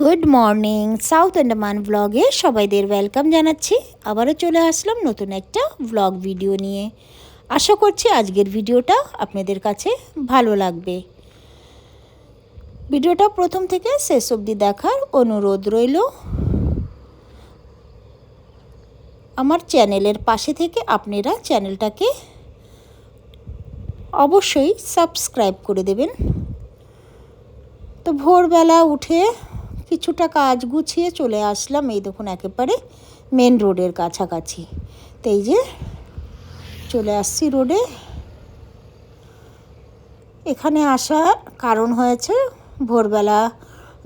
Good morning, south Andaman ব্লগে সবাইদের welcome জানাচ্ছি। আবারও চলে আসলাম নতুন একটা ব্লগ ভিডিও নিয়ে। আশা করছি আজকের ভিডিওটা আপনাদের কাছে ভালো লাগবে। ভিডিওটা প্রথম থেকে শেষ অবধি দেখার অনুরোধ রইল। আমার চ্যানেলের পাশে থেকে আপনারা চ্যানেলটাকে অবশ্যই সাবস্ক্রাইব করে দেবেন। তো ভোরবেলা উঠে কিছুটা কাজ গুছিয়ে চলে আসলাম এই দেখুন একেবারে মেন রোডের কাছাকাছি। তো এই যে চলে আসছি রোডে এখানে আসার কারণ হয়েছে, ভোরবেলা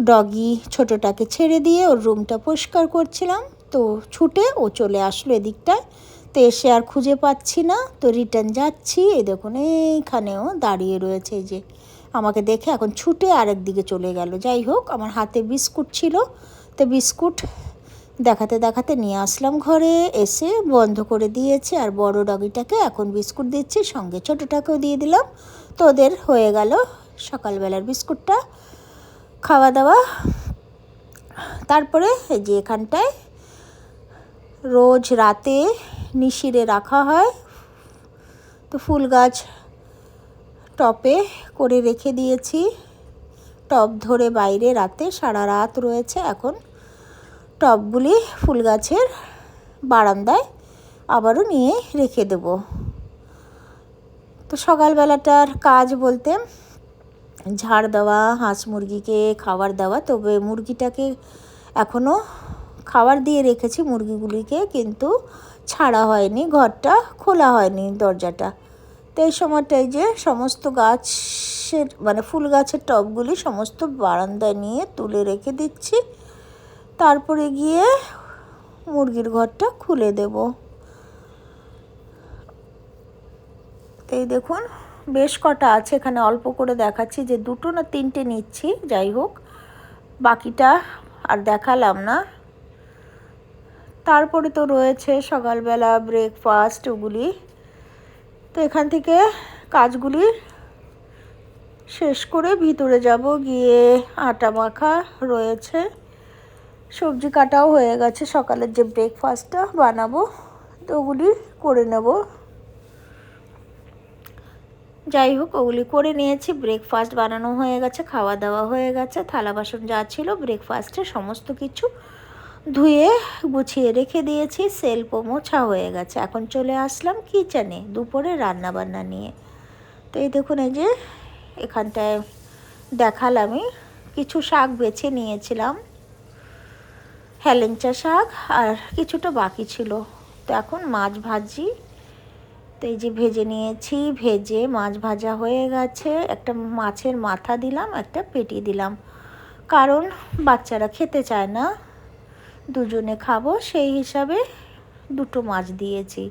ডগি ছোটোটাকে ছেড়ে দিয়ে ওর রুমটা পরিষ্কার করছিলাম, তো ছুটে ও চলে আসলো এদিকটায়। তো এসে আর খুঁজে পাচ্ছি না, তো রিটার্ন যাচ্ছি, এই দেখুন এইখানেও দাঁড়িয়ে রয়েছে যে আমাকে দেখে এখন ছুটে আরেক দিকে চলে গেল। যাই হোক, আমার হাতে বিস্কুট ছিল। তো বিস্কুট দেখাতে দেখাতে নিয়ে আসলাম ঘরে। এসে বন্ধ করে দিয়েছে আর বড় ডগিটাকে এখন বিস্কুট দিচ্ছি, সঙ্গে ছোটোটাকেও দিয়ে দিলাম। তো ওদের হয়ে গেল সকালবেলার বিস্কুটটা। খাওয়া দাওয়া। তারপরে যে এখানটায় রোজ রাতে নিশিরে রাখা হয়। তো ফুল গাছ টপে করে রেখে দিয়েছি। টব ধরে বাইরে রাতে সারা রাত রয়েছে এখন। টবগুলি ফুল গাছের বারান্দায় আবারও নিয়ে রেখে দেব। তো সকালবেলাটার কাজ বলতে ঝাড় দেওয়া, হাঁস মুরগিকে খাবার দেওয়া। তবে মুরগিটাকে এখনও খাবার দিয়ে রেখেছি মুরগিগুলিকে, কিন্তু ছাড়া হয়নি, ঘরটা খোলা হয়নি দরজাটা। তো এই সময়টাই যে সমস্ত গাছের মানে ফুল গাছের টবগুলি সমস্ত বারান্দায় নিয়ে তুলে রেখে দিচ্ছি। তারপরে গিয়ে মুরগির ঘরটা খুলে দেব। এই দেখুন, বেশ কটা আছে এখানে, অল্প করে দেখাচ্ছি যে দুটো না তিনটে নিচ্ছি, যাই হোক। বাকিটা আর দেখালাম না। তারপরে তো রয়েছে সকালবেলা ব্রেকফাস্ট ওগুলি। তো এখান থেকে কাজগুলি শেষ করে ভিতরে যাব। গিয়ে আটা মাখা রয়েছে। সবজি কাটাও হয়ে গেছে। সকালের যে ব্রেকফাস্টটা বানাবো, তো ওগুলি করে নেব। যাই হোক, ওগুলি করে নিয়েছি। ব্রেকফাস্ট বানানো হয়ে গেছে, খাওয়া দাওয়া হয়ে গেছে। থালা বাসন যা ছিল ব্রেকফাস্টে সমস্ত কিছু ধুয়ে গুছিয়ে রেখে দিয়েছি সেলফও মোছা হয়ে গেছে। এখন চলে আসলাম কিচেনে দুপুরে রান্না বান্না নিয়ে। তো এই দেখুন, এই যে এখানটায় দেখালামই কিছু শাক বেছে নিয়েছিলাম। হেলেঞ্চা শাক আর কিছুটা বাকি ছিল। তো এখন মাছ ভাজি। তো এই যে ভেজে নিয়েছি, ভেজে মাছ ভাজা হয়ে গেছে। একটা মাছের মাথা দিলাম, একটা পেটি দিলাম। কারণ বাচ্চারা খেতে চায় না। দুজনে খাব, সেই হিসাবে দুটো মাছ দিয়েছি।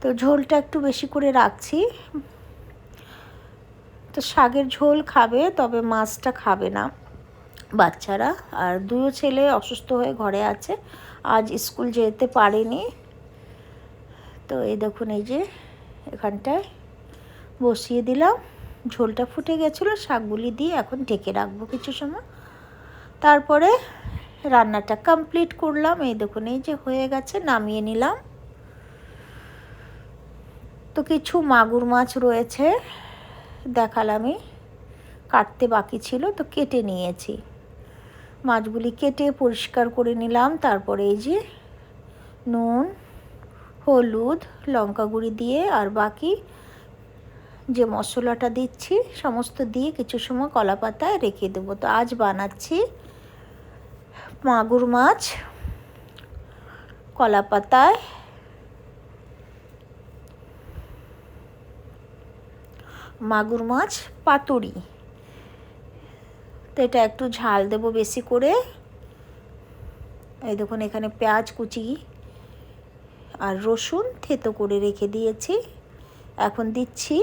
তো ঝোলটা একটু বেশি করে রাখছি। তো শাকের ঝোল খাবে, তবে মাছটা খাবে না বাচ্চারা। আর দুয়ো ছেলে অসুস্থ হয়ে ঘরে আছে, আজ স্কুল যেতে পারেনি। তো এই দেখুন, এই যে এখানটায় বসিয়ে দিলাম। ঝোলটা ফুটে গেছিল, শাকগুলি দিয়ে এখন ঢেকে রাখব কিছু সময়। তারপরে রান্নাটা কমপ্লিট করলাম। এই দেখুন, এই যে হয়ে গেছে, নামিয়ে নিলাম। তো কিছু মাগুর মাছ রয়েছে দেখালামই কাটতে বাকি ছিল, তো কেটে নিয়েছি। মাছগুলি কেটে পরিষ্কার করে নিলাম। তারপরে এই যে নুন, হলুদ, লঙ্কা গুঁড়ি দিয়ে আর বাকি যে মশলাটা দিচ্ছি, সমস্ত দিয়ে কিছু সময় কলা পাতায় রেখে দেবো। তো আজ বানাচ্ছি মাগুর মাছ, কলা পাতায়, মাগুর মাছ, পাতুরি। তো এটা একটু ঝাল দেবো বেশি করে। এই দেখুন, এখানে পেঁয়াজ কুচি আর রসুন থেতো করে রেখে দিয়েছি। এখন দিচ্ছি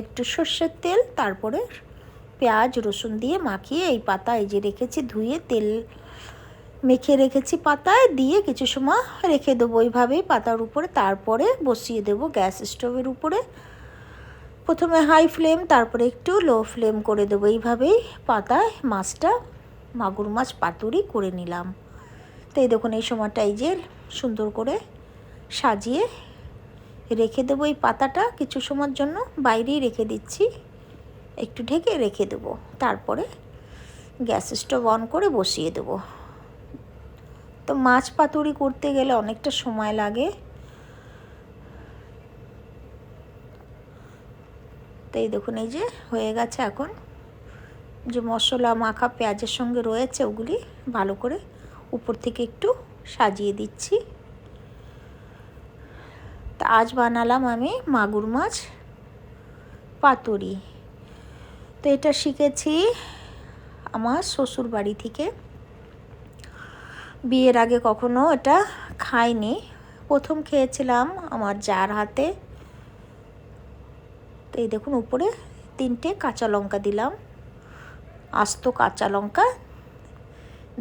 একটু সর্ষের তেল, তারপরে পেঁয়াজ, রসুন দিয়ে মাখিয়ে এই পাতা এই যে রেখেছি, ধুয়ে তেল মেখে রেখেছি পাতায়, দিয়ে কিছু সময় রেখে দেবো ওইভাবেই পাতার উপরে। তারপরে বসিয়ে দেবো গ্যাস স্টোভের উপরে। প্রথমে হাই ফ্লেম, তারপরে একটু লো ফ্লেম করে দেবো। এইভাবেই পাতায় মাছটা, মাগুর মাছ পাতুরি করে নিলাম। তো এই দেখুন, এই সময়টা এই যে সুন্দর করে সাজিয়ে রেখে দেবো এই পাতাটা কিছু সময়ের জন্য। বাইরেই রেখে দিচ্ছি, একটু ঢেকে রেখে দেবো। তারপরে গ্যাস স্টোভ অন করে বসিয়ে দেবো। তো মাছ পাতুরি করতে গেলে অনেকটা সময় লাগে। তো এই দেখুন, এই যে হয়ে গেছে এখন। যে মশলা, মাখা, পেঁয়াজের সঙ্গে রয়েছে, ওগুলি ভালো করে উপর থেকে একটু সাজিয়ে দিচ্ছি। তা আজ বানালাম আমি মাগুর মাছ পাতুরি। তো এটা শিখেছি আমার শ্বশুর বাড়ি থেকে। বিয়ের আগে কখনো এটা খাইনি। প্রথম খেয়েছিলাম আমার যার হাতে। তো এই দেখুন, উপরে তিনটে কাঁচা লঙ্কা দিলাম। আস্ত কাঁচা লঙ্কা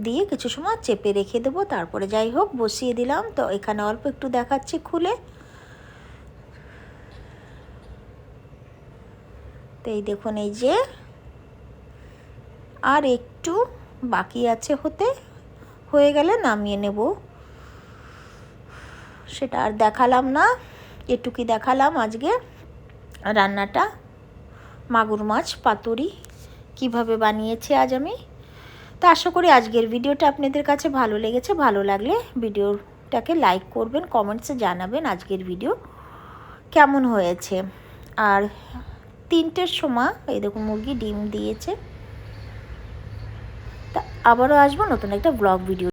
দিয়ে কিছু সময় চেপে রেখে দেবো, তারপরে যাই হোক, বসিয়ে দিলাম। তো এখানে অল্প একটু দেখাচ্ছি খুলে। তো এই দেখুন, এই যে আর একটু বাকি আছে হতে। হয়ে গেলে নামিয়ে নেব। সেটা আর দেখালাম না এটুকি দেখালাম আজকে। রান্নাটা, মাগুর মাছ, পাতুরি কীভাবে বানিয়েছি আজ আমি। তো আশা করি আজকের ভিডিওটা আপনাদের কাছে ভালো লেগেছে, ভালো লাগলে ভিডিওটাকে লাইক করবেন, কমেন্টসে জানাবেন আজকের ভিডিও কেমন হয়েছে। আর তিনটের সময়, এই দেখুন মুরগি ডিম দিয়েছে। তা আবারও আসব নতুন একটা ব্লগ ভিডিও